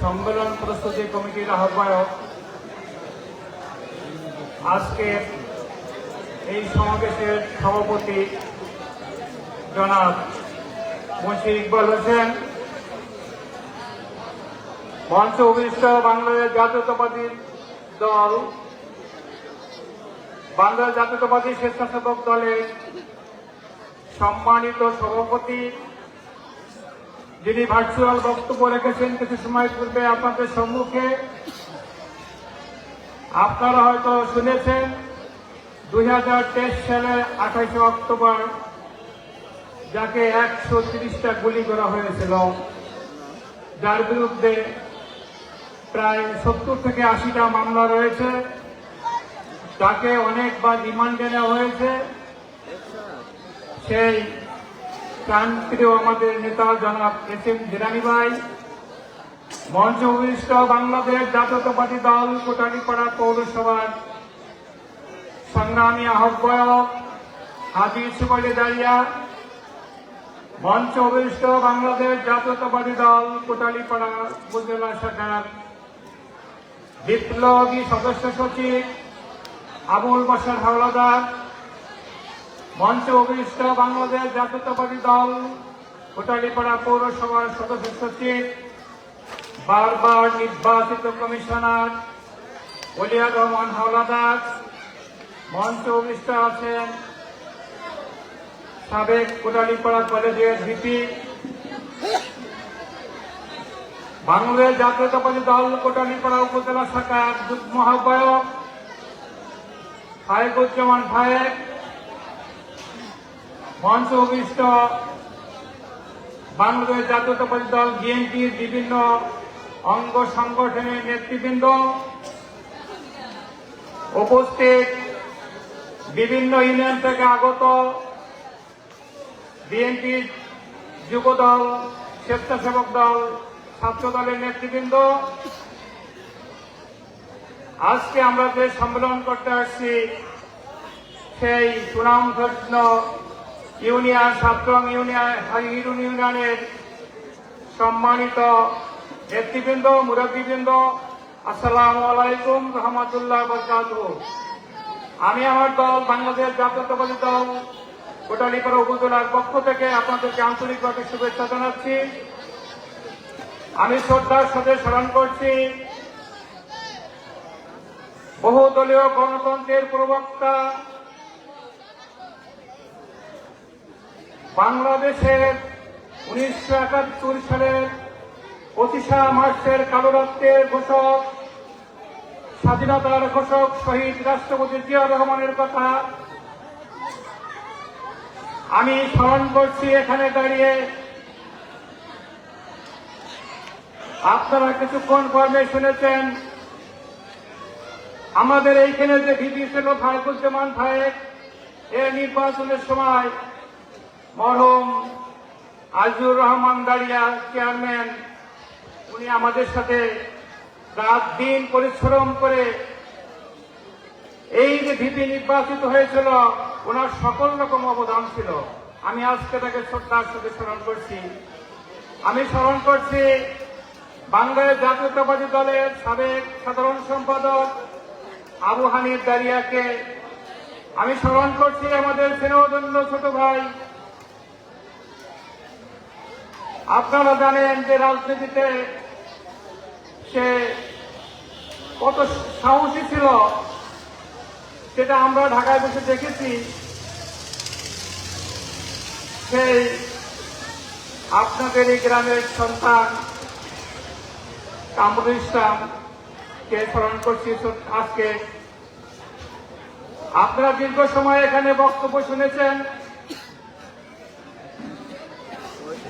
সম্মেলন প্রস্তুতি কমিটির আহ্বায়ক। আজকে এই সমাবেশের সভাপতি জনাব মুন্সি ইকবাল হোসেন, মঞ্চ অভিষ্ট বাংলাদেশ জাতীয়তাবাদী দল, বাংলাদেশ জাতীয়তাবাদী স্বেচ্ছাসেবক দলের সম্মানিত সভাপতি যিনি ভার্চুয়াল বক্তব্য রেখেছেন কিছু সময় পূর্বে আপনাদের সম্মুখে, আপনারা হয়তো শুনেছেন, দুই সালে আঠাশে অক্টোবর যাকে একশো তিরিশটা গুলি করা হয়েছিল, যার বিরুদ্ধে প্রায় সত্তর থেকে আশিটা মামলা রয়েছে, তাকে অনেকবার রিমান্ডে নেওয়া হয়েছে। সেই প্রাণপ্রিয় আমাদের নেতা জনাব এস এম জিরানি ভাই। মঞ্চ উপবিষ্ট বাংলাদেশ জাতীয়তাবাদী দল কোটালীপাড়া পৌরসভার সংগ্রামী আহ্বায়ক হাজি সুবলি দাঁড়িয়া মঞ্চ উপবিষ্ট বাংলাদেশ জাতীয়তাবাদী দল কোটালীপাড়া উপজেলা শাখার বিপ্লবী সদস্য সচিব আবুল বাসার হাওলাদার। মঞ্চ অভিষ্ট বাংলাদেশ জাতীয়তাবাদী দল, কোটালীপাড়া পৌরসভার সদস্য সচিব, বারবার নির্বাচিত কমিশনার ওলিয়া রহমান হাওলাদার, মঞ্চ অভিষ্ট আছেন সাবেক কোটালীপাড়া কলেজের ভিপি। বাংলাদেশ জাতীয়তাবাদী দল, কোটালীপাড়া উপজেলা শাখার যুগ্ম আহ্বায়ক, ফায়েকুজ্জামান ফায়েক মঞ্চ অভিষ্ট বাংলাদেশ জাতীয়তাবাদী দল বিএনপির বিভিন্ন অঙ্গ সংগঠনের নেতৃবৃন্দ উপস্থিত বিভিন্ন ইউনিয়ন থেকে আগত বিএনপির যুব দল স্বেচ্ছাসেবক দল ছাত্র দলের নেতৃবৃন্দ। আজকে আমরা যে সম্মেলন করতে আসছি, সেই সুনামধন্য ইউনিয়ন, সাতরং ইউনিয়ন হিরুন ইউনিয়নের সম্মানিত নেতৃবৃন্দ, মুরব্বীবৃন্দ, আসসালামু আলাইকুম রহমতুল্লাহ বরকাত আমি আমার দল, বাংলাদেশ জাতীয়তাবাদী দল, কোটালীপাড়া উপজেলার পক্ষ থেকে আপনাদেরকে আন্তরিকভাবে শুভেচ্ছা জানাচ্ছি। আমি শ্রদ্ধার সাথে স্মরণ করছি, বহুদলীয় গণতন্ত্রের প্রবক্তা বাংলাদেশের উনিশশো একাত্তর সালের পঁচিশা মার্চের কালো ঘোষক, স্বাধীনতার ঘোষক শহীদ রাষ্ট্রপতি জিয়া রহমানের কথা আমি স্মরণ করছি এখানে দাঁড়িয়ে। আপনারা কিছুক্ষণ পর্বে শুনেছেন, আমাদের এইখানে যে ভিপি ছিল ফারুকুজ্জামান ফায়েক এর নির্বাচনের সময় মরহুম আজিউর রহমান দাঁড়িয়া চেয়ারম্যান উনি আমাদের সাথে রাত দিন পরিশ্রম করে এই যে ভিপি নির্বাচিত হয়েছিল, ওনার সকল রকম অবদান ছিল। আমি আজকে তাকে শ্রদ্ধার সাথে স্মরণ করছি। আমি স্মরণ করছি বাংলাদেশ জাতীয়তাবাদী দলের সাবেক সাধারণ সম্পাদক আবু হানিফ দারিয়াকে। আমি স্মরণ করছি আমাদের স্নেহদন্য ছোট ভাই আপনারা জানেন যে রাজনীতিতে সে কত সাহসী ছিল, সেটা আমরা ঢাকায় বসে দেখেছি। সেই আপনাদের এই গ্রামের সন্তান কামরুল ইসলামকে স্মরণ করছি আজকে। আপনারা দীর্ঘ সময় এখানে বক্তব্য শুনেছেন।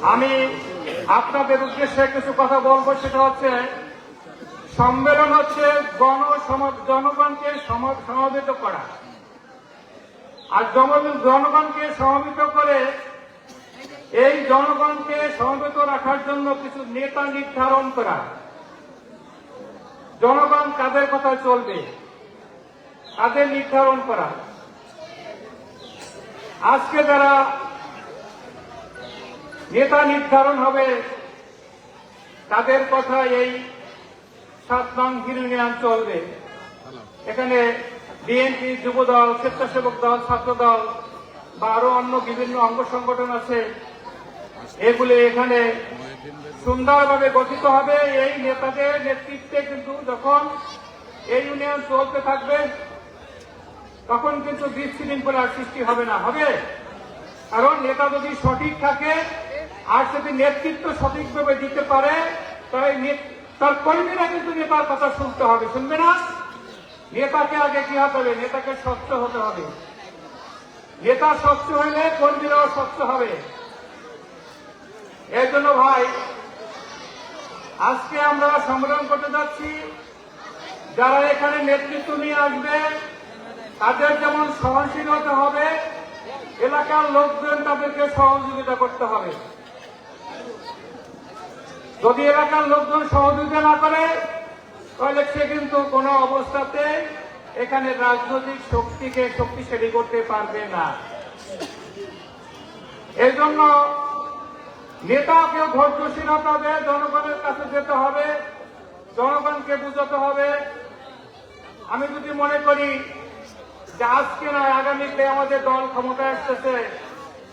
আমি আপনাদের উদ্দেশ্যে কিছু কথা বলব, সেটা হচ্ছে, সম্মেলন হচ্ছে গণ জনগণকে সম- সমাবেত করা। আর জনগণকে সমাবেত করে এই জনগণকে সমবেত রাখার জন্য কিছু নেতা নির্ধারণ করা। জনগণ কাদের কথা চলবে তাদের নির্ধারণ করা। আজকে যারা নেতা নির্ধারণ হবে। তাদের কথা এই সাত নং ইউনিয়ন চলবে এখানে বিএনপি যুবদল, স্বেচ্ছাসেবক দল, ছাত্র দল বা আরও অন্য বিভিন্ন অঙ্গ সংগঠন আছে। এগুলি এখানে সুন্দরভাবে গঠিত হবে। এই নেতাদের নেতৃত্বে কিন্তু যখন এই ইউনিয়ন চলতে থাকবে, তখন কিন্তু বিশৃঙ্খলার সৃষ্টি হবে না। হবে? কারণ নেতা যদি সঠিক থাকে আর যদি নেতৃত্ব সঠিকভাবে দিতে পারে নে- তার কর্মীরা কিন্তু নেতার কথা শুনতে হবে, শুনবে না? নেতাকে আগে কি হতে হবে? নেতাকে স্বচ্ছ হতে হবে। নেতা স্বচ্ছ হইলে কর্মীরাও স্বচ্ছ হবে। এর জন্য ভাই, আজকে আমরা সম্মেলন করতে যাচ্ছি। যারা এখানে নেতৃত্ব নিয়ে আসবে, তাদের যেমন সহনশীল হতে হবে, এলাকার লোকজন তাদেরকে সহযোগিতা করতে হবে। যদি এলাকার লোকজন সহযোগিতা না করে, তাহলে সে কিন্তু কোনো অবস্থাতে এখানে রাজনৈতিক শক্তিকে শক্তিশালী করতে পারবে না। এই জন্য নেতাকেও ধৈর্যশীলতা দিয়ে জনগণের কাছে যেতে হবে, জনগণকে বুঝাতে হবে। আমি যদি মনে করি যে আজকে নয়, আগামীতে আমাদের দল ক্ষমতায় আসতেছে,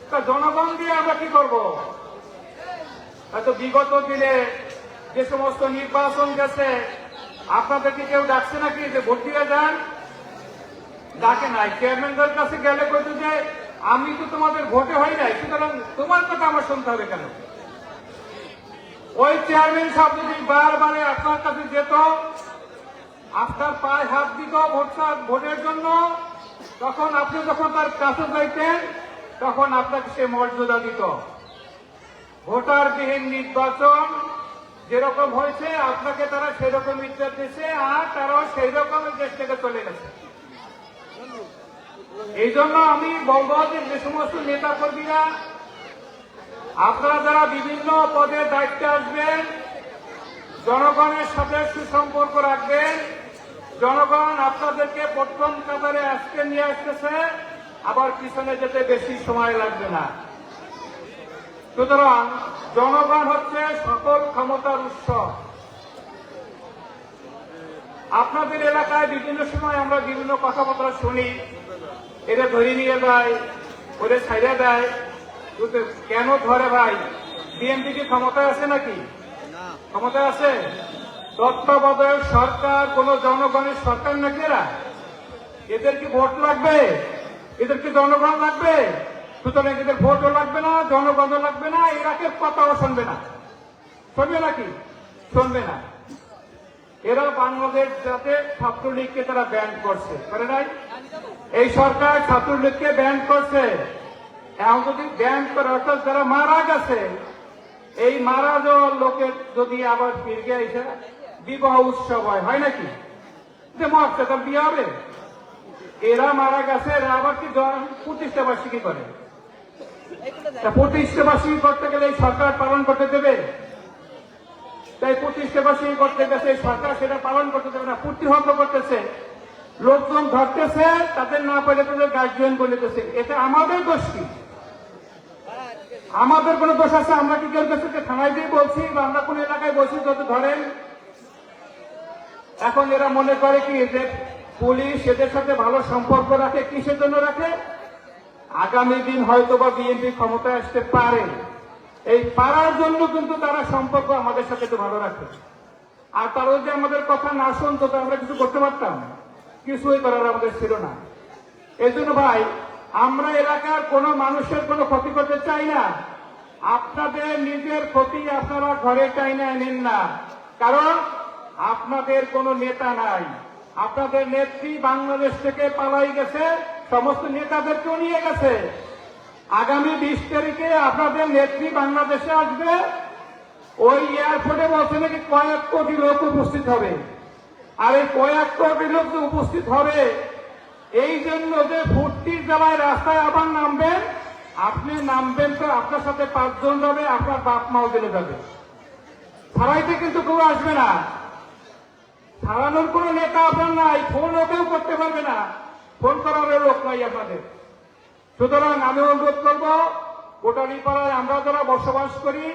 তা জনগণ দিয়ে আমরা কি করব? হয়তো বিগত দিনে যে সমস্ত নির্বাচন গেছে আপনাদের কি কেউ ডাকছে নাকি যে ভোট দিয়ে যান? ডাকে নাই। চেয়ারম্যানদের কাছে গেলে কইতো যে, আমি তো তোমাদের ভোটে হয় নাই, সুতরাং তোমার কথা আমার শুনতে হবে কেন? ওই চেয়ারম্যান সাহেব যদি বারবারে আপনার কাছে যেত, আপনার পায়ে হাত দিত ভোটটা ভোটের জন্য, তখন আপনি যখন তার কাছে যাইতেন, তখন আপনাকে সে মর্যাদা দিত। ভোটার বিহীন নির্বাচন যেরকম হয়েছে, আপনাকে তারা সেরকম ইজ্জত দিয়েছে আর তারাও সেই রকম দেশ থেকে চলে গেছে। এই জন্য আমি বলব যে সমস্ত নেতা কর্মীরা আপনারা যারা বিভিন্ন পদে দায়িত্বে আসবেন, জনগণের সাথে সুসম্পর্ক রাখবেন। জনগণ আপনাদেরকে প্রথম কাতারে আজকে নিয়ে আসতেছে, আবার পিছনে যেতে বেশি সময় লাগবে না। সুতরাং জনগণ হচ্ছে সকল ক্ষমতার উৎস। আপনাদের এলাকায় বিভিন্ন সময় আমরা বিভিন্ন কথাবার্তা শুনি। এটা ধরে নিয়ে যায় ওদের ছাইড়ে দেয়। কেন ধরে ভাই? বিএনপি কি ক্ষমতায় আছে নাকি? ক্ষমতায় আছে? তত্ত্বাবধায়ক সরকার কোন জনগণের সরকার নাকি এরা? এদের কি ভোট লাগবে? এদের কি জনগণ লাগবে? সুতরাং এদের ভোটও লাগবে না, জনগণও লাগবে না এরাকে কথাও শুনবে না। শুনবে নাকি শুনবে না। এরা বাংলাদেশ যাতে ছাত্রলীগকে তারা ব্যান করছে, করে নাই? এই সরকার ছাত্রলীগকে ব্যান করছে। এখন যদি ব্যান করে অর্থাৎ যারা মারা গেছে, এই মারা যাওয়ার লোকের যদি আবার ফিরে এসে বিবাহ উৎসব হয় হয় নাকি? যে তার বিয়ে হবে। এরা মারা গেছে, এরা আবার কি প্রতিষ্ঠা বার্ষিকী করে? করতে গেলে সরকার পালন করতে দেবে? তাই করতে গেছে সরকার সেটা পালন করতে দেবে না করতেছে। লোকজন ধরতেছে, তাদের না পেলে তাদের গার্জিয়ান এটা আমাদের দোষ কি আমাদের কোনো দোষ আছে? আমরা কি কেউ কাছে থানায় দিয়ে বলছি বা আমরা কোন এলাকায় বলছি যত ধরেন? এখন এরা মনে করে কি যে পুলিশ এদের সাথে ভালো সম্পর্ক রাখে, কিসের জন্য রাখে? আগামী দিন হয়তো বা বিএনপি ক্ষমতায় আসতে পারে। এই পারার জন্য কিন্তু তারা সম্পর্ক আমাদের সাথে একটু ভালো রাখে। আর তারাও যে আমাদের কথা না শুনতো তো আমরা কিছু করতে পারতাম। কিছুই করার আমাদের ছিল না। এই জন্য ভাই, আমরা এলাকার কোনো মানুষের কোনো ক্ষতি করতে চাই না। আপনাদের নিজের ক্ষতি আপনারা ঘরে চাই না নেন না। কারণ আপনাদের কোনো নেতা নাই। আপনাদের নেত্রী বাংলাদেশ থেকে পালাই গেছে। সমস্ত নেতাদেরকেও নিয়ে গেছে। আগামী বিশ তারিখে আপনাদের নেত্রী বাংলাদেশে আসবে। ওই এয়ারপোর্টে বলছে নাকি কয়েক কোটি লোক উপস্থিত হবে। আর এই কয়েক কোটি লোক যে উপস্থিত হবে, এই জন্য যে ফুর্তির জেলায় রাস্তায় আবার নামবেন, আপনি নামবেন তো আপনার সাথে পাঁচজন যাবে, আপনার বাপ মাও দিলে যাবে। ছাড়াইতে কিন্তু কেউ আসবে না। ছাড়ানোর কোনো নেতা আপনার নাই ফোন ওকেও করতে পারবে না। ফোন করার লোক নাই আপনাদের সুতরাং আমি অনুরোধ করব, কোটালীপাড়ায় আমরা যারা বসবাস করি,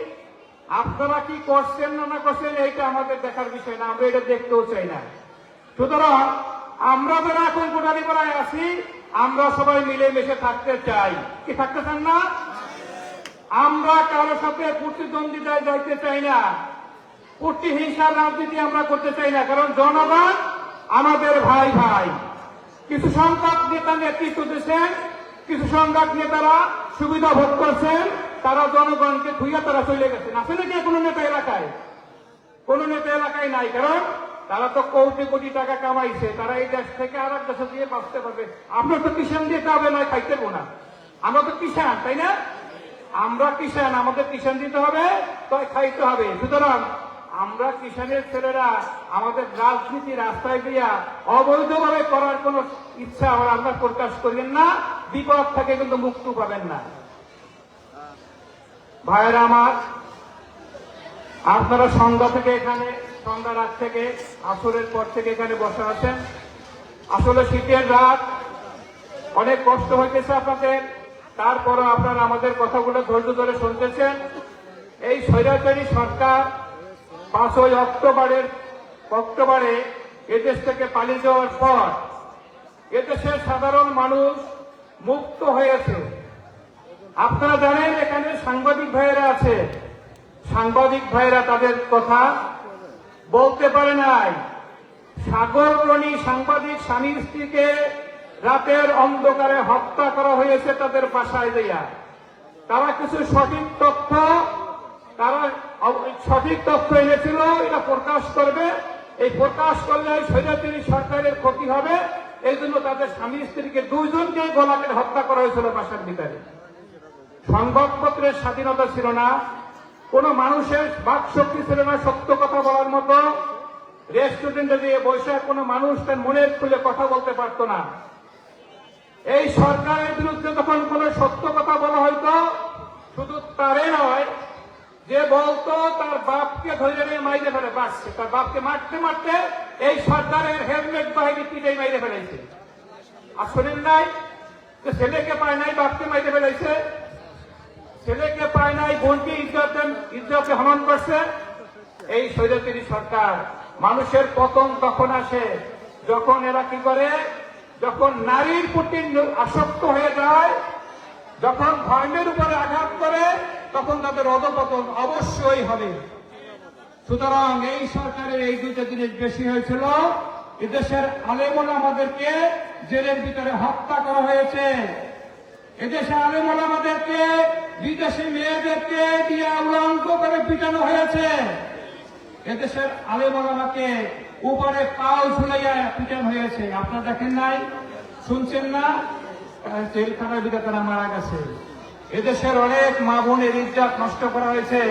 আপনারা কি করছেন না না করছেন, এইটা আমাদের দেখার বিষয় না, আমরা এটা দেখতেও চাই না। সুতরাং আমরা যারা এখন কোটারিপাড়ায় আছি, আমরা সবাই মিলেমিশে থাকতে চাই। কি থাকতে চান না? আমরা কারোর সাথে প্রতিদ্বন্দ্বিতায় যাইতে চাই না। প্রতি হিংসার রাজনীতি আমরা করতে চাই না, কারণ জনগণ আমাদের ভাই ভাই। কিছু সংখ্যক নেতা নেতৃত্ব দিচ্ছেন কিছু সংখ্যক নেতারা সুবিধা ভোগ করছেন, তারা জনগণকে ধুইয়া তারা চলে গেছেন। আছে নাকি কোনো নেতা এলাকায়? কোন নেতা এলাকায় নাই, কারণ তারা তো কোটি কোটি টাকা কামাইছে, তারা এই দেশ থেকে আর এক দেশে দিয়ে বাঁচতে পারবে। আমরা তো কিষান দিতে হবে নয়, খাইতে না। আমরা তো কিষান তাই না? আমরা কিষান আমাদের কিষান দিতে হবে, তাই খাইতে হবে। সুতরাং আমরা কিষানের ছেলেরা আমাদের রাজনীতি রাস্তায় দিয়া অবৈধভাবে করার কোন ইচ্ছা আমরা আমরা প্রকাশ করেন না। বিপদ থেকে কিন্তু মুক্তি পাবেন না। ভাইয়েরা আমার, আপনারা সন্ধ্যা থেকে এখানে, সন্ধ্যা রাত থেকে, আসরের পর থেকে এখানে বসে আছেন। আসলে শীতের রাত, অনেক কষ্ট হইতেছে আপনাদের। তারপরও আপনারা আমাদের কথাগুলো ধৈর্য ধরে শুনতেছেন। এই স্বৈরাচারী সরকার পাঁচই অক্টোবরের, অক্টোবরে এদেশ থেকে পালিয়ে যাওয়ার পর এদেশের সাধারণ মানুষ মুক্ত হয়েছে। আপনারা জানেন, এখানে সাংবাদিক ভাইয়েরা আছে। সাংবাদিক ভাইয়েরা তাদের কথা বলতে পারে নাই। সাগররণী সাংবাদিক স্বামী স্ত্রীকে রাতের অন্ধকারে হত্যা করা হয়েছে তাদের বাসায় দেয়া তারা কিছু সঠিক তথ্য তারা সঠিক তথ্য এনেছিল এটা প্রকাশ করবে। এই প্রকাশ করলে স্বৈরাচারী সরকারের ক্ষতি হবে। এই জন্য তাদের স্বামী স্ত্রীকে দুইজনকে গলা কেটে হত্যা করা হয়েছিল বাসার ভিতরে। সংবাদপত্রের স্বাধীনতা ছিল না। কোন মানুষের বাক শক্তি ছিল না সত্য কথা বলার মতো। রেস্টুরেন্টে দিয়ে বসে কোনো মানুষ তার মনের খুলে কথা বলতে পারতো না। এই সরকারের বিরুদ্ধে যখন কোন সত্য কথা বলা হয়তো শুধু তারে নয় যে বলতো, তার বাপকে ধরে নিয়ে মাইরে ফেলে বাঁচছে তার বাপকে মারতে মারতে এই সরকারের হেলমেট বাহিনী পিটাই মাইরে ফেলেছে আর শোনেন নাই, যে ছেলেকে পায় নাই, বাপকে মাইরে ফেলেছে ছেলেকে পায় নাই, বোনকে ইজ্জত ইজ্জতে হনন করছে। এই স্বৈরাচারী সরকার, মানুষের পতন তখন আসে। যখন এরা কি করে? যখন নারীর প্রতি আসক্ত হয়ে যায়, যখন ধর্মের উপরে আঘাত তখন তাদের অধপতন অবশ্যই হবে। সুতরাং এই সরকারের এই দুইটা জিনিস বেশি হয়েছিল। এদেশের আলেমন আমাদেরকে জেলের ভিতরে হত্যা করা হয়েছে। এদেশে আলেমন আমাদেরকে বিদেশি মেয়েদেরকে দিয়ে উলঙ্গ করে পিটানো হয়েছে। এদেশের আলেমন আমাকে উপরে পাও ঝুলাইয়া পিটানো হয়েছে। আপনারা দেখেন নাই? শুনছেন না? জেলখানার ভিতরে তারা মারা গেছে। এদেশের অনেক মা বোনের ইজ্জত নষ্ট করা হয়েছে।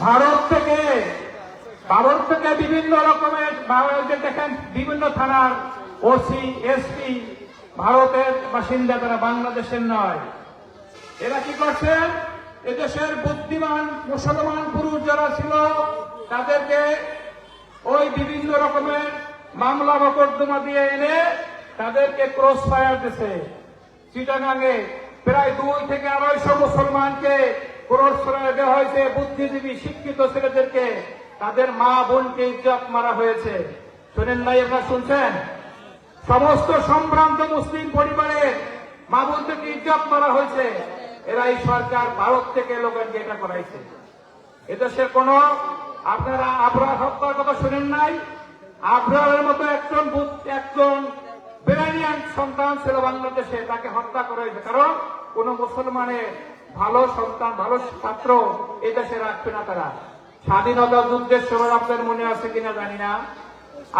ভারত থেকে ভারত থেকে বিভিন্ন রকমের দেখেন, বিভিন্ন থানার ওসি, এসপি, ভারতের বাসিন্দা তারা বাংলাদেশের নয়। এরা কি করছেন এদেশের বুদ্ধিমান, মুসলমান পুরুষ যারা ছিল, তাদেরকে ওই বিভিন্ন রকমের মামলা মকদ্দমা দিয়ে এনে তাদেরকে ক্রস ফায়ার দিছে। চিটাগাঙ্গে প্রায় দুই থেকে আড়াইশো মুসলমানকে ক্রস ফায়ার দেওয়া হয়েছে। বুদ্ধিজীবী, শিক্ষিত ছেলেদেরকে। তাদের মা বোনকে ইজ্জত মারা হয়েছে। শোনেন নাই, আপনারা শুনছেন? সমস্ত সম্ভ্রান্ত মুসলিম পরিবারের মা বোনদেরকে ইজ্জত মারা হয়েছে। এরা এই সরকার ভারত থেকে লোকেরকে এটা করাইছে। এদেশের কোন আপনারা আবরার হত্যার কথা শুনেন নাই? আবরারের মতো একজন একজন বেরানিয়ান সন্তান ছিল বাংলাদেশে, তাকে হত্যা করা হয়েছে। কারণ কোন মুসলমানের ভালো সন্তান, ভালো ছাত্র এই দেশে রাখবে না তারা। স্বাধীনতা যুদ্ধের সময় আপনাদের মনে আছে কিনা জানি না।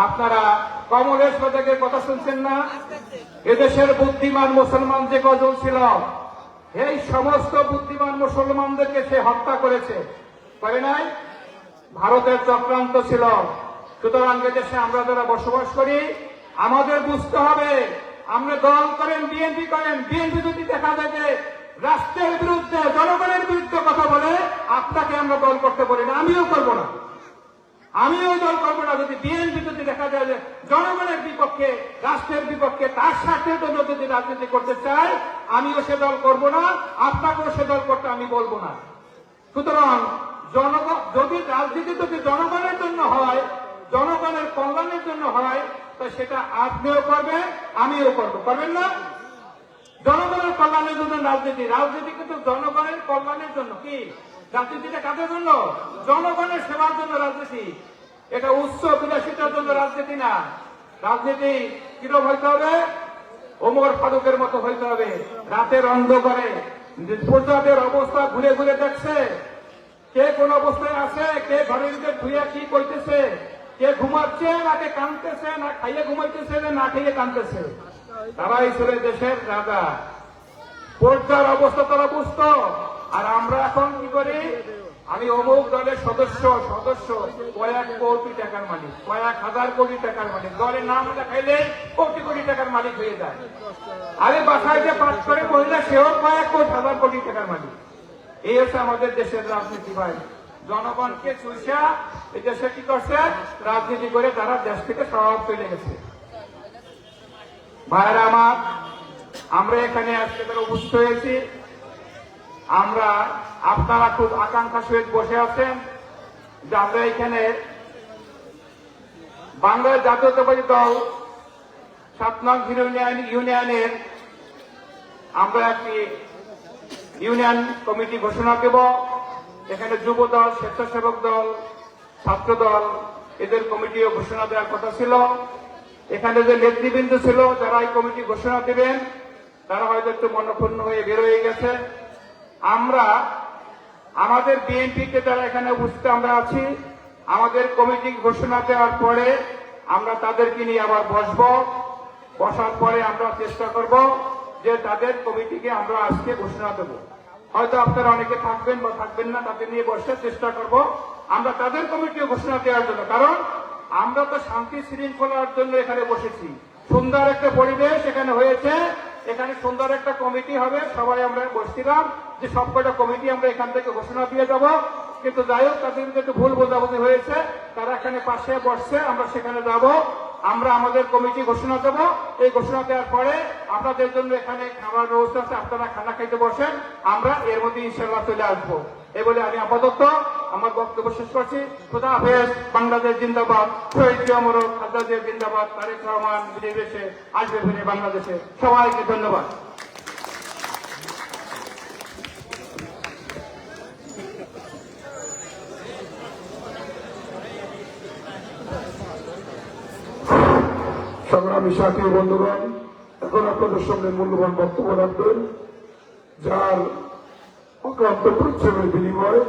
আপনারা কমলেশ পদকের কথা শুনছেন না? এদেশের বুদ্ধিমান মুসলমান যে কজন ছিল, এই সমস্ত বুদ্ধিমান মুসলমানদেরকে সে হত্যা করেছে। করে নাই? ভারতের চক্রান্ত ছিল। সুতরাং দেশে আমরা যারা বসবাস করি আমাদের বুঝতে হবে, আমরা দল করেন বিএনপি করেন বিএনপি যদি দেখা যায় যে রাষ্ট্রের বিরুদ্ধে, জনগণের বিরুদ্ধে কথা বলে, আপনাকে আমরা দল করতে পারি না, আমিও করব না। আমি ওই দল করব না, যদি বিএনপি যদি দেখা যায় যে জনগণের বিপক্ষে, রাষ্ট্রের বিপক্ষে, তার স্বার্থের জন্য যদি রাজনীতি করতে চায়, আমিও সে দল করব না, আপনাকেও সে দল করতে আমি বলব না। সুতরাং জনগণ যদি রাজনীতি যদি জনগণের জন্য হয় জনগণের কল্যাণের জন্য হয়, তো সেটা আপনিও করবেন, আমিও করব। করবেন না? জনগণের কল্যাণের জন্য রাজনীতি। রাজনীতি কিন্তু জনগণের কল্যাণের জন্য। কি? রাজনীতিটা কাদের জন্য? জনগণের সেবার জন্য রাজনীতি। এটা উচ্চ বিলাসিতার জন্য রাজনীতি না। রাজনীতি কিরম হইতে হবে? ওমর ফারুকের মতো হইতে হবে। রাতের অন্ধকারে প্রজাদের অবস্থা ঘুরে ঘুরে দেখছে। কে কোন অবস্থায় আছে? কে ঘরের ধুইয়া কি করতেছে? কে ঘুমাচ্ছে না, কে কাঁদতেছে, না খাইয়ে ঘুমাইতেছে, না খাইয়ে কাঁদতেছে। তারাই ছিল দেশের রাজা। পর্যার অবস্থা তারা বুঝতো। আর আমরা এখন কি করি? আমি অমুক দলের সদস্য সদস্য, কয়েক কোটি টাকার মালিক, কয়েক হাজার কোটি টাকার মালিক। দলের নাম দেখাইলে কোটি কোটি টাকার মালিক হয়ে যায়। আরে বাসায় যে পাঠ করে মহিলা, সেও কয়েক কোটি, হাজার কোটি টাকার মালিক। এই হচ্ছে আমাদের দেশের রাজনীতি ভাই। জনগণকে চুষা এই দেশে কি করছে? রাজনীতি করে তারা দেশ থেকে সব চলে গেছে। ভাইরা আমার, আমরা এখানে আজকে তারা উপস্থিত হয়েছি। আমরা আপনারা খুব আকাঙ্ক্ষা সহিত বসে আছেন যে আমরা এখানে বাংলার জাতীয়তাবাদী দল, সাত নং ইউনিয়ন, ইউনিয়নের আমরা একটি ইউনিয়ন কমিটি ঘোষণা দেব। এখানে যুব দল স্বেচ্ছাসেবক দল, ছাত্র দল, এদের কমিটিও ঘোষণা দেওয়ার কথা ছিল। এখানে যে নেতৃবৃন্দ ছিল, যারা এই কমিটি ঘোষণা দেবেন, তারা হয়তো একটু মনক্ষুণ্ণ হয়ে বের হয়ে গেছে। আমরা, আমাদের বিএনপিতে যারা এখানে উপস্থিত আমরা আছি, আমাদের কমিটি ঘোষণা দেওয়ার পরে আমরা তাদেরকে নিয়ে আবার বসবো। বসার পরে আমরা চেষ্টা করব যে তাদের কমিটিকে আমরা আজকে ঘোষণা দেব। হয়তো আপনারা অনেকে থাকবেন বা থাকবেন না, তাদের নিয়ে বসার চেষ্টা করব। আমরা তাদের কমিটিও ঘোষণা দেওয়ার জন্য। কারণ আমরা তো শান্তি শৃঙ্খলার জন্য এখানে বসেছি। সুন্দর একটা পরিবেশ এখানে হয়েছে। এখানে সুন্দর একটা কমিটি হবে। সবাই আমরা বসছিলাম যে সবকটা কমিটি আমরা এখান থেকে ঘোষণা দিয়ে যাব কিন্তু যাই হোক, তাদের একটু ভুল বোঝাবুঝি হয়েছে, তারা এখানে পাশে বসছে, আমরা সেখানে যাব। আমরা আমাদের কমিটি ঘোষণা দেবো। এই ঘোষণা দেওয়ার পরে আপনাদের জন্য এখানে খাবার ব্যবস্থা আছে, আপনারা খানা খাইতে বসেন, আমরা এর মধ্যে ইনশাল্লাহ চলে আসব। এই বলে আমি আপাতত আমার বক্তব্য শেষ করছি। খোদা হাফেজ, বাংলাদেশ জিন্দাবাদ, শহীদ অমর খাদ্দাদের জিন্দাবাদ, তারেক রহমান, বিদেশে আসবে ফিরে বাংলাদেশে। সবাইকে ধন্যবাদ। সংগ্রামী সাথী বন্ধুগণ, এখন আপনাদের সামনে মূল্যবান বক্তব্য রাখবেন, যার অক্লান্ত পরিশ্রমের বিনিময়ে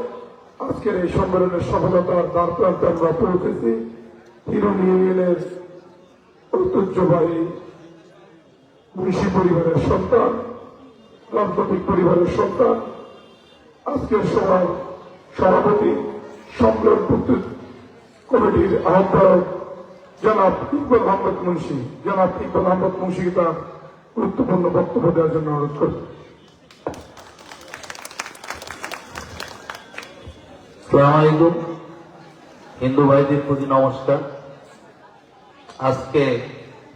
আজকের এই সম্মেলনের সফলতার দ্বার প্রান্তে আমরা পৌঁছেছি। হিরুন ইউনিয়নের ঐতিহ্যবাহী মুন্সি পরিবারের সন্তান, রাজনৈতিক পরিবারের সন্তান, আজকের সভার সভাপতি, সম্মেলন কমিটির আহ্বায়ক জনাব ইকবাল আহমদ মুন্সি, জনাব ইকবাল আহমদ মুন্সিকে তার গুরুত্বপূর্ণ বক্তব্য দেওয়ার জন্য অনুরোধ করি আলাইকুম। হিন্দু ভাইদের প্রতি নমস্কার। আজকে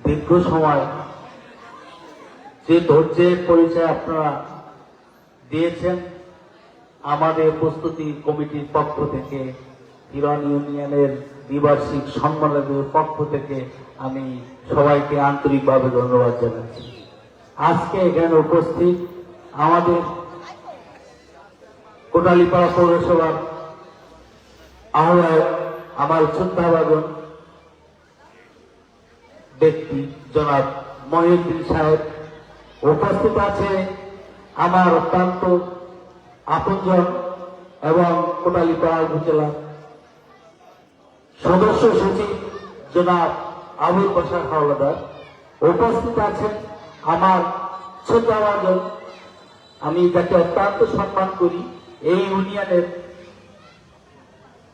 দীর্ঘ সময় যে ধৈর্যের পরিচয় আপনারা দিয়েছেন, আমাদের প্রস্তুতি কমিটির পক্ষ থেকে হিরন ইউনিয়নের দ্বিবার্ষিক সম্মেলনের পক্ষ থেকে আমি সবাইকে আন্তরিকভাবে ধন্যবাদ জানাচ্ছি। আজকে এখানে উপস্থিত আমাদের কোটালীপাড়া পৌরসভার আহ্বায়ক, আমার শ্রদ্ধাভাজন ব্যক্তি জনাব মহিউদ্দিন সাহেব। উপস্থিত আছে আমার অত্যন্ত আপনজন এবং কোটালীপাড়া উপজেলা সদস্য সচিব জনাব আবুল বাসার হাওলাদার উপস্থিত আছেন আমার শ্রদ্ধাভাজন আমি যাকে অত্যন্ত সম্মান করি, এই ইউনিয়নের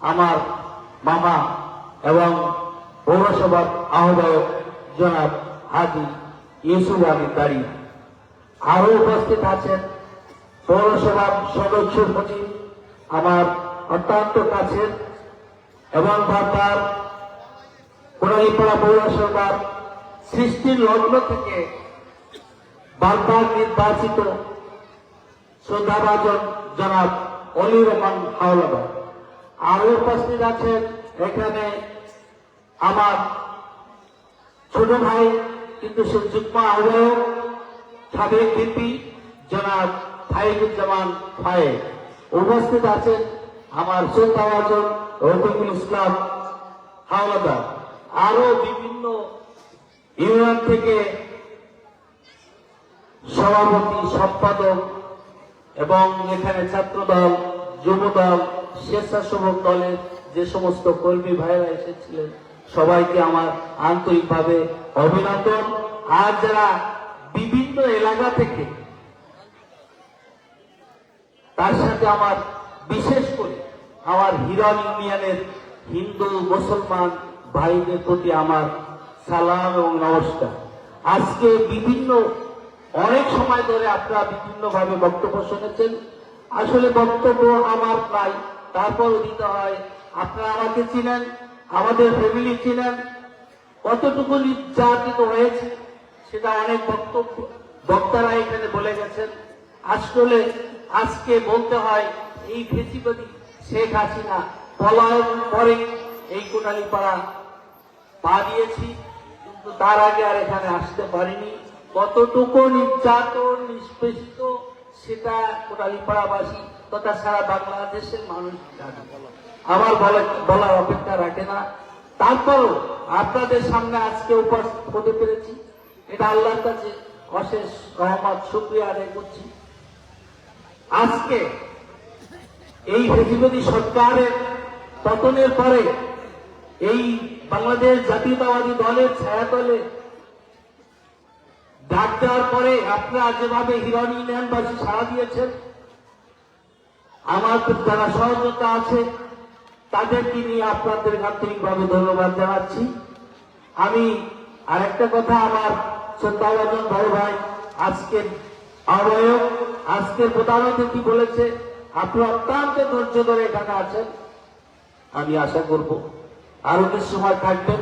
আমার মামা এবং পৌরসভার আহ্বায়ক জনাব হাজি ইউসুফ আলী দাড়ি আরও উপস্থিত আছেন পৌরসভার সদস্য সচিব, আমার অত্যন্ত কাছের এবং বারবার কোনালীপাড়া পৌরসভার সৃষ্টির লগ্ন থেকে বারবার নির্বাচিত শ্রদ্ধাভাজন জনাব অলি রহমান হাওলাদার। আরও উপস্থিত আছেন এখানে আমার ছোট ভাই, কিন্তু সে যুগ্ম আহ্বায়ক, সাবেক ভিপি জনাব ফাইজুজ্জামান ফায়েক। উপস্থিত আছেন আমার শ্রদ্ধাভাজন রফিকুল ইসলাম হাওলাদার। আরও বিভিন্ন ইউনিয়ন থেকে সভাপতি, সম্পাদক এবং এখানে ছাত্রদল, যুবদল, স্বেচ্ছাসেবক দলের যে সমস্ত কর্মী ভাইরা এসেছিলেন, সবাইকে আমার আন্তরিকভাবে অভিনন্দন। আর যারা বিভিন্ন এলাকা থেকে, তার সাথে আমার বিশেষ আমার হিরন ইউনিয়নের হিন্দু মুসলমান ভাইদের প্রতি আমার সালাম এবং নমস্কার। আজকে বিভিন্ন, অনেক সময় ধরে আপনারা বিভিন্ন ভাবে বক্তব্য শুনেছেন। আসলে বক্তব্য আমার নাই তারপরও দিতে হয়, আপনারা আমাকে চিনেন, আমাদের ফ্যামিলি চিনেন, কতটুকু নির্যাতিত হয়েছে সেটা অনেক বক্তব্য, বক্তারা এখানে বলে গেছেন। আসলে আজকে বলতে হয়, এই ফেসিবাদী শেখ হাসিনা পলায়ন পরে এই কোটালীপাড়া পা দিয়েছি কিন্তু তার আগে আর এখানে আসতে পারিনি। কতটুকু নির্যাতন, নিষ্পেষিত, সেটা কোটালীপাড়াবাসী তথা সারা বাংলাদেশের মানুষ জানে। আমার বলা, বলার অপেক্ষা রাখে না। তারপরও আপনাদের সামনে আজকে উপস্থিত হতে পেরেছি। এটা আল্লাহর কাছে অশেষ রহমত, শুক্রিয়া আদায় করছি। আজকে এই ফেসিবাদী সরকারের পতনের পরে এই বাংলাদেশ জাতীয়তাবাদী দলের ছায়াতলে ডাক দেওয়ার পরে আপনারা যেভাবে হিরণ ইউনিয়নবাসী সাড়া দিয়েছেন, আমার যারা সহযোগিতা আছে, তাদেরকে নিয়ে আপনাদের আন্তরিকভাবে ধন্যবাদ জানাচ্ছি। আমি আরেকটা কথা আমার শ্রদ্ধাভাজন ভাই ভাই, আজকের আহ্বায়ক, আজকের প্রধান অতিথি বলেছে আপনি অত্যন্ত ধৈর্য ধরে এখানে আছেন। আমি আশা করব আরও কিছু সময় থাকবেন।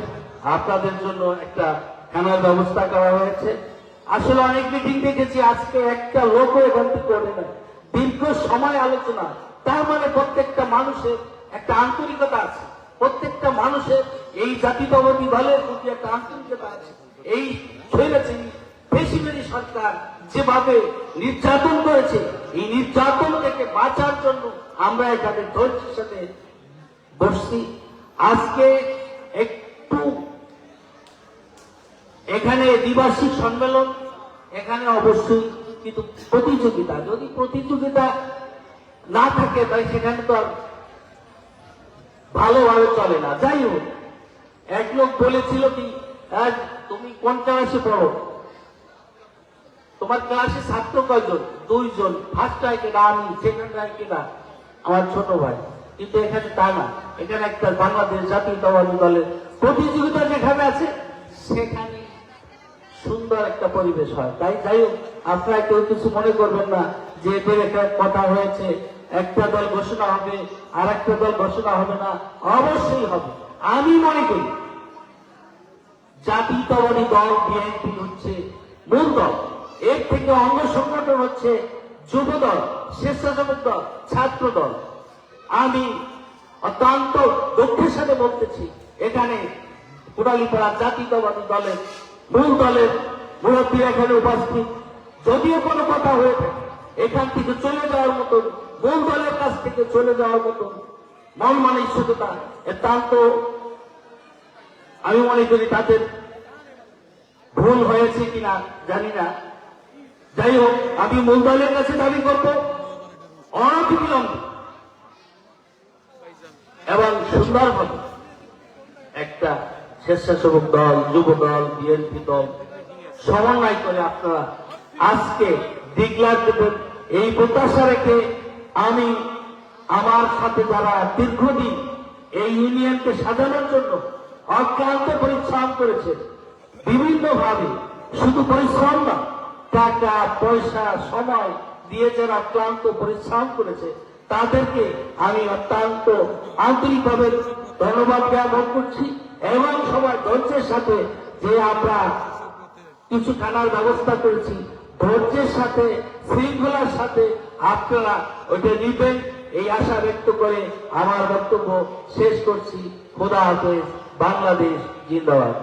আপনাদের জন্য একটা খানার ব্যবস্থা করা হয়েছে। আসলে অনেক মিটিং দেখেছি, আজকে একটা লোকও এখান থেকে করে না। দীর্ঘ সময় আলোচনা। তার মানে প্রত্যেকটা মানুষের একটা আন্তরিকতা আছে। প্রত্যেকটা মানুষের এই জাতীয়তাবাদী দলের প্রতি একটা আন্তরিকতা আছে। এই ছইলেছে বেশিবেরি সরকার যেভাবে নির্যাতন করেছে, এই নির্যাতন থেকে বাঁচার জন্য আমরা এখানে ধৈর্যের সাথে বসছি। আজকে একটু এখানে দ্বিবার্ষিক সম্মেলন, এখানে অবশ্যই কিন্তু প্রতিযোগিতা। যদি প্রতিযোগিতা না থাকে তাই সেখানে তো আর ভালোভাবে চলে না। যাই হোক, এক লোক বলেছিল কি "আজ তুমি কোন ক্লাসে পড়ো? তোমার ক্লাসে ছাত্র কয়জন? দুইজন। ফার্স্ট রায় কিনা আমি সেকেন্ড রায় কিনা? আমার ছোট ভাই। কিন্তু এখানে তা না। এখানে একটা বাংলাদেশ জাতীয়তাবাদী দলের প্রতিযোগিতা যেখানে আছে, সেখানে সুন্দর একটা পরিবেশ হয়। তাই যাই হোক, আপনারা কেউ কিছু মনে করবেন না যে এদের একটা কথা হয়েছে, একটা দল ঘোষণা হবে আর একটা দল ঘোষণা হবে না। অবশ্যই হবে। আমি মনে করি, জাতীয়তাবাদী দল, বিএনপি হচ্ছে মূল দল। এর থেকে অঙ্গ সংগঠন হচ্ছে যুব দল স্বেচ্ছাসেবক দল ছাত্র দল আমি অত্যন্ত দুঃখের সাথে বলতেছি, এখানে কুড়ালিপাড়া জাতীয়তাবাদী দলের মূল দলের মুরব্বী এখানে উপস্থিত। যদিও কোনো কথা হয়ে থাকে, এখান থেকে চলে যাওয়ার মতন, মূল দলের কাছ থেকে চলে যাওয়ার মতন মন মানে মানসিকতা একান্ত আমি মনে করি তাদের ভুল হয়েছে কিনা জানি না। যাই হোক, আমি মূল কাছে দাবি করব। অনতিবিলম্বে এবং সুন্দরভাবে একটা স্বেচ্ছাসেবক দল, যুব দল, বিএনপি দল সমন্বয় করে আপনারা আজকে দিগলার দেবেন এই প্রত্যাশা রেখে আমি আমার সাথে যারা দীর্ঘদিন এই ইউনিয়নকে সাজানোর জন্য অক্লান্ত পরিশ্রম করেছে বিভিন্ন ভাবে শুধু পরিশ্রম না টাকা, পয়সা, সময় দিয়ে যারা ক্লান্ত পরিশ্রম করেছে, তাদেরকে আমি অত্যন্ত আন্তরিকভাবে ধন্যবাদ জ্ঞাপন করছি এবং সবাই ধৈর্যের সাথে যে আমরা কিছু খানার ব্যবস্থা করেছি, ধৈর্যের সাথে, শৃঙ্খলার সাথে আপনারা ওইটা নিবেন এই আশা ব্যক্ত করে আমার বক্তব্য শেষ করছি। খোদা হাফেজ, বাংলাদেশ জিন্দাবাদ।